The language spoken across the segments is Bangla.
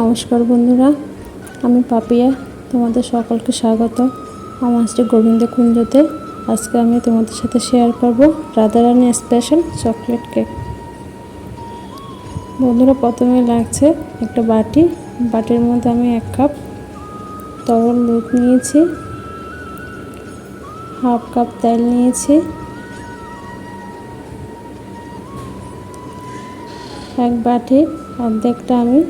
নমস্কার বন্ধুরা, আমি পাপিয়া, তোমাদের সকলকে স্বাগত। আমার শ্রী গোবিন্দ কুঞ্জতে। আজকে আমি তোমাদের সাথে শেয়ার করব রাধারানী স্পেশাল চকলেট কেক বন্ধুরা, প্রথমে লাগছে একটা বাটি। বাটির মধ্যে আমি এক কাপ তরল দুধ নিয়েছি হাফ কাপ তেল নিয়েছি, এক বাটি অর্ধেকটা আমি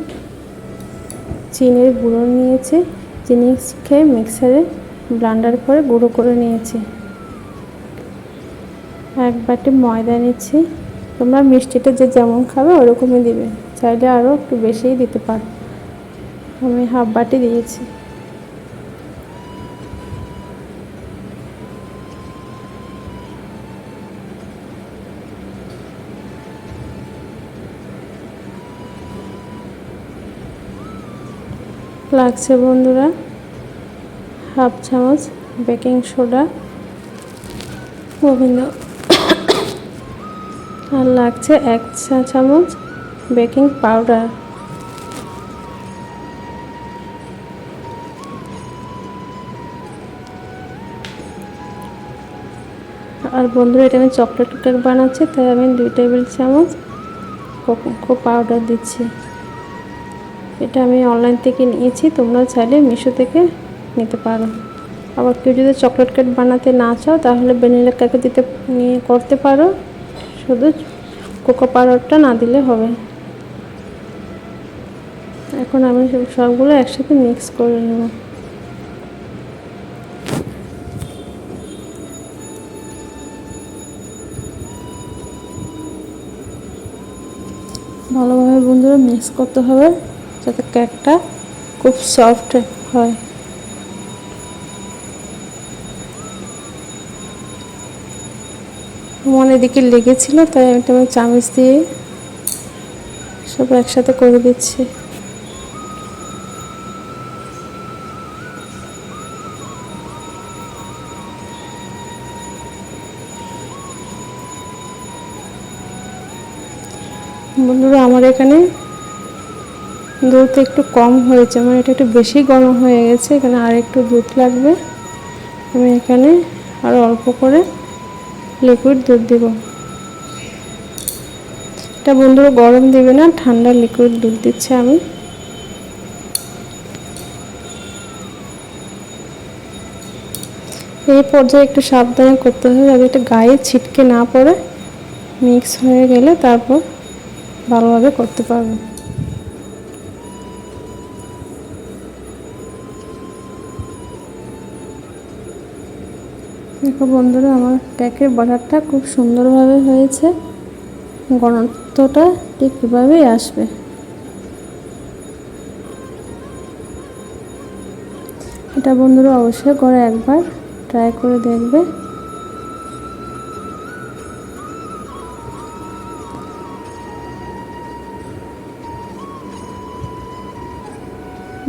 চিনির গুঁড়ো নিয়েছি খেয়ে মিক্সারে ব্লান্ডার করে গুঁড়ো করে নিয়েছি। এক বাটি ময়দা নিচ্ছি, তোমরা মিষ্টিটা যে যেমন খাবে ওরকমই দিবে, চাইলে আরও একটু বেশিই দিতে পারো। আমি হাফ বাটি দিয়েছি। লাগছে বন্ধুরা। হাফ চামচ বেকিং সোডা। গোবিন্দ। আর লাগছে এক চা চামচ বেকিং পাউডার। আর বন্ধুরা, এটা আমি চকলেট কেক বানাচ্ছি, তাই আমি দুই টেবিল চামচ কোকো পাউডার দিচ্ছি। এটা আমি অনলাইন থেকে নিয়েছি, তোমরা চাইলে মিশো থেকে নিতে পারো। আবার কেউ যদি চকলেট কেক বানাতে না চাও, তাহলে ভ্যানিলা কেকে দিতে, নিয়ে করতে পারো। শুধু কোকো পাউডারটা না দিলে হবে। এখন আমি সবগুলো একসাথে মিক্স করে নেব। ভালোভাবে বন্ধুরা মিক্স করতে হবে। যাতে কেকটা খুব সফট হয়। আমার এদিকে লেগেছিল, তাই আমি তোমার চামচ দিয়ে সব একসাথে করে দিচ্ছি। বন্ধুরা, আমার এখানে দুধ একটু কম হয়েছে। মানে এটা একটু বেশি গরম হয়ে গেছে। এখানে আর একটু দুধ লাগবে। আমি এখানে আরও অল্প করে লিকুইড দুধ দেব। এটা বন্ধুরা গরম দেবে না, ঠান্ডা লিকুইড দুধ দিচ্ছে আমি। এই পর্যায়ে একটু সাবধানে করতে হবে যাতে এটা গায়ে ছিটকে না পড়ে। মিক্স হয়ে গেলে তারপর ভালোভাবে করতে পারব। দেখো বন্ধুরা, আমার কেকের বাটারটা খুব সুন্দরভাবে হয়েছে। ঘনত্বটা ঠিক কীভাবেই আসবে। এটা বন্ধুরা অবশ্যই করে একবার ট্রাই করে দেখবে।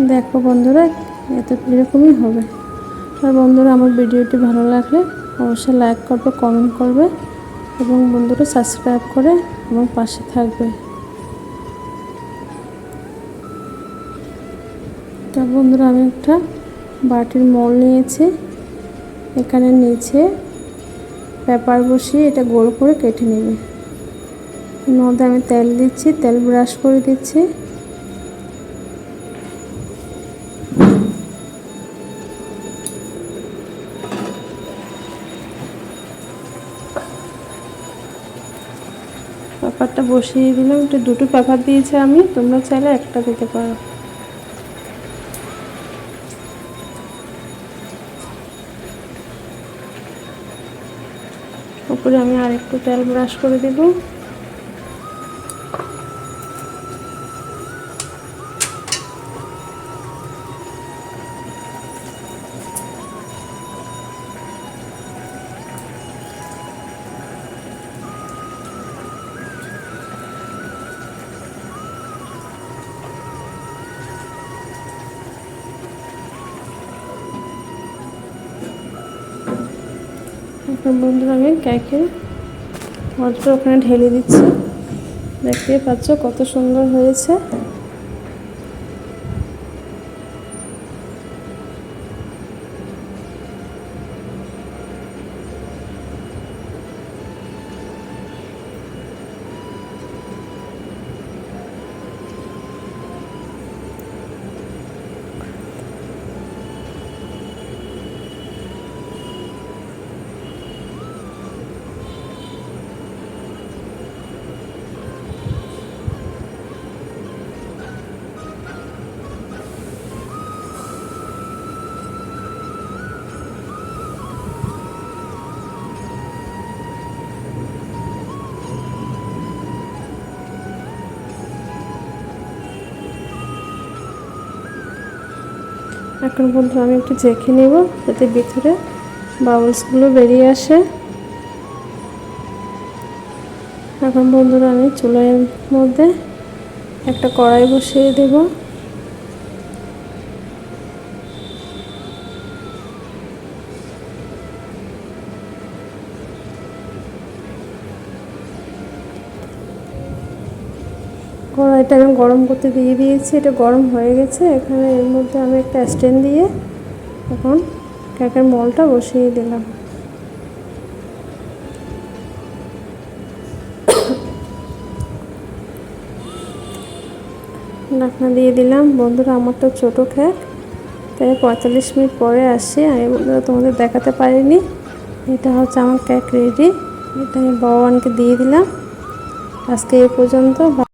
দেখো বন্ধুরা, এত এরকমই হবে। আর বন্ধুরা, আমার ভিডিওটি ভালো লাগলে অবশ্যই লাইক করবে কমেন্ট করবে এবং বন্ধুরা সাবস্ক্রাইব করে আমার পাশে থাকবে। তা বন্ধুরা, আমি একটা বাটির মল নিয়েছি। এখানে নিচে পেপার বসিয়ে এটা গোল করে কেটে নেবে। মধ্যে আমি তেল দিচ্ছি, তেল ব্রাশ করে দিচ্ছি। পেপারটা বসিয়ে দিলাম এটা দুটো পেপার দিয়েছে আমি, তোমরা চাইলে একটা দিতে পারো। উপরে আমি আরেকটু তেল ব্রাশ করে দেব। বন্ধুরা আমি ক্যাকে অল্প ওখানে ঢেলে দিচ্ছি। দেখতে পাচ্ছ কত সুন্দর হয়েছে। এখন বন্ধু আমি একটু চেখে নেব যাতে ভিতরে বাবলসগুলো বেরিয়ে আসে। এখন বন্ধুরা আমি চুলার মধ্যে একটা কড়াই বসিয়ে দেব। কড়াইটা আমি গরম করতে দিয়ে দিয়েছি, এটা গরম হয়ে গেছে। এখানে এর মধ্যে আমি একটা স্ট্যান্ড দিয়ে এখন কেকের মলটা বসিয়ে দিলাম। ঢাকনা দিয়ে দিলাম। বন্ধুরা, আমার তো ছোটো কেক তাই পঁয়তাল্লিশ মিনিট পরে আসি। আমি বন্ধুরা তোমাদের দেখাতে পারিনি। এটা হচ্ছে আমার ক্যাক রেডি। এটা আমি ভগবানকে দিয়ে দিলাম। আজকে এ পর্যন্ত।